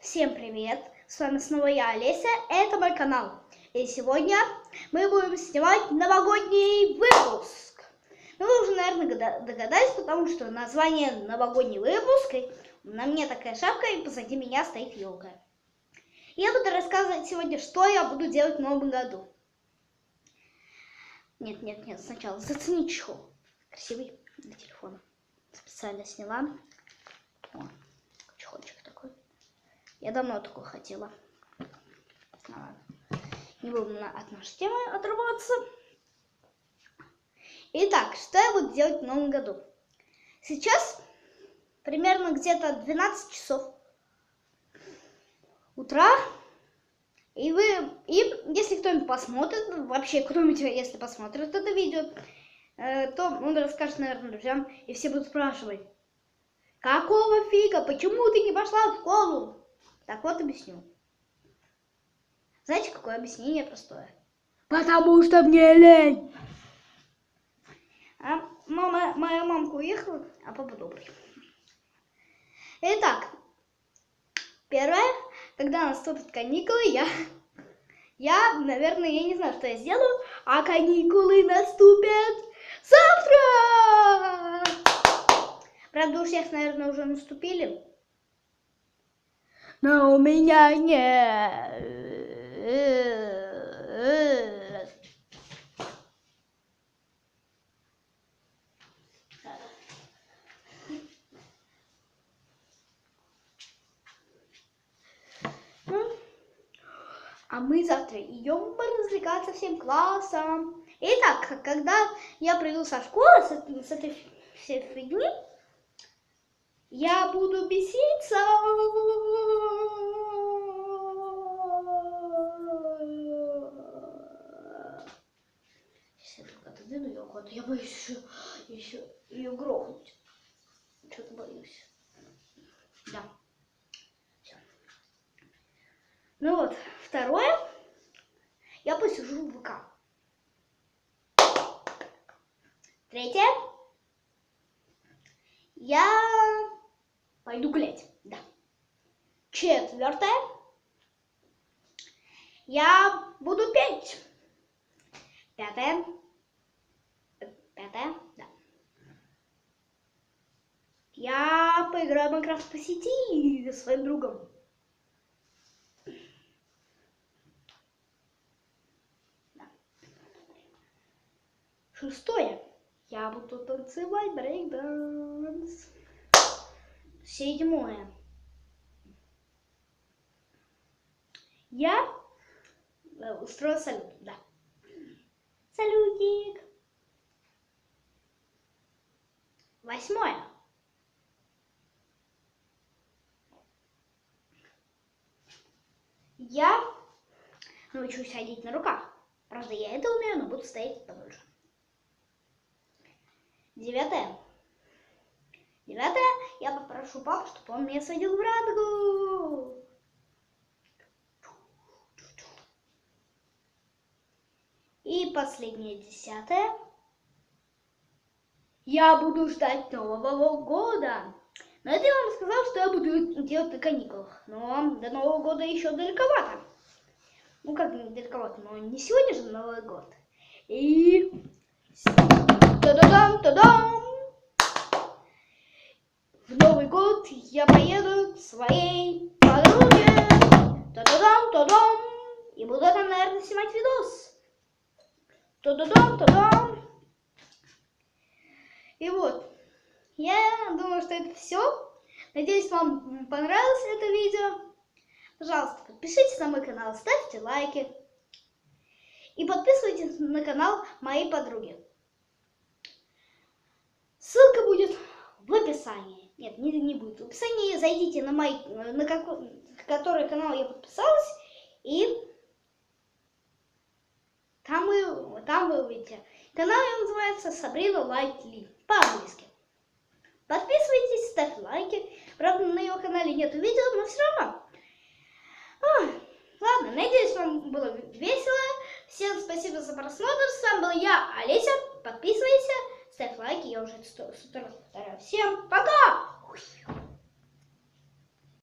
Всем привет! С вами снова я, Олеся. Это мой канал. И сегодня мы будем снимать новогодний выпуск. Ну, вы уже, наверное, догадались, потому что название новогодний выпуск. На мне такая шапка, и позади меня стоит елка. Я буду рассказывать сегодня, что я буду делать в новом году. Нет, нет, нет, сначала зацени чехол. Красивый для телефона. Специально сняла. Я давно такой хотела. Не будем от нашей темы отрываться. Итак, что я буду делать в новом году? Сейчас примерно где-то 12 часов утра. И вы, и если кто-нибудь посмотрит, вообще кто-нибудь, если посмотрит это видео, э, то он расскажет, наверное, друзьям, и все будут спрашивать, какого фига, почему ты не пошла в школу? Так вот объясню. Знаете, какое объяснение простое? Потому что мне лень. А мама, моя мамка уехала, а папа добрый. Итак, первое, когда наступят каникулы, я, я, наверное, я не знаю, что я сделаю, а каникулы наступят завтра. Правда, у всех, наверное, уже наступили но у меня нет. А мы завтра идем развлекаться всем классом. Итак, когда я приду со школы, с, с этой всей фигни, я буду беситься. Сейчас я только отодвину ее куда Я боюсь еще, еще ее грохнуть. Что-то боюсь. Да. Все. Ну вот, второе. Я посижу в ВК. Третье. Я Пойду гулять, да. Четвертое. Я буду петь. Пятое. Пятое, да. Я поиграю в Майнкрафт по сети со своим другом. Шестое. Я буду танцевать брейкданс. Седьмое. Я э, устрою салют, да. Салютик. Восьмое. Я научусь ходить на руках. Правда, я это умею, но буду стоять подольше. Девятое. Девятое, я попрошу папу, чтобы он меня сводил в радугу. И последнее, десятое. Я буду ждать Нового года. Но это я вам сказал, что я буду делать на каникулах. Но до Нового года еще далековато. Ну как далековато, но не сегодня же Новый год. И... Та-да-дам, та-дам! в Новый год я поеду к своей подруге. Та-да-дам, та-дам. И буду там, наверное, снимать видос. Та-да-дам, та-дам. И вот, я думаю, что это все. Надеюсь, вам понравилось это видео. Пожалуйста, подпишитесь на мой канал, ставьте лайки. И подписывайтесь на канал моей подруги. Ссылка будет в описании. Нет, не, не будет в описании. Зайдите на мой, на какой, который канал я подписалась, и там вы, там вы увидите. Канал называется Сабрина Лайтли, по-английски. Подписывайтесь, ставьте лайки. Правда, на его канале нет видео, но все равно. Ой, ладно, надеюсь, вам было весело. Всем спасибо за просмотр. С вами была я, Олеся. Подписывайся ставь лайки, я уже сто раз повторяю. Всем пока!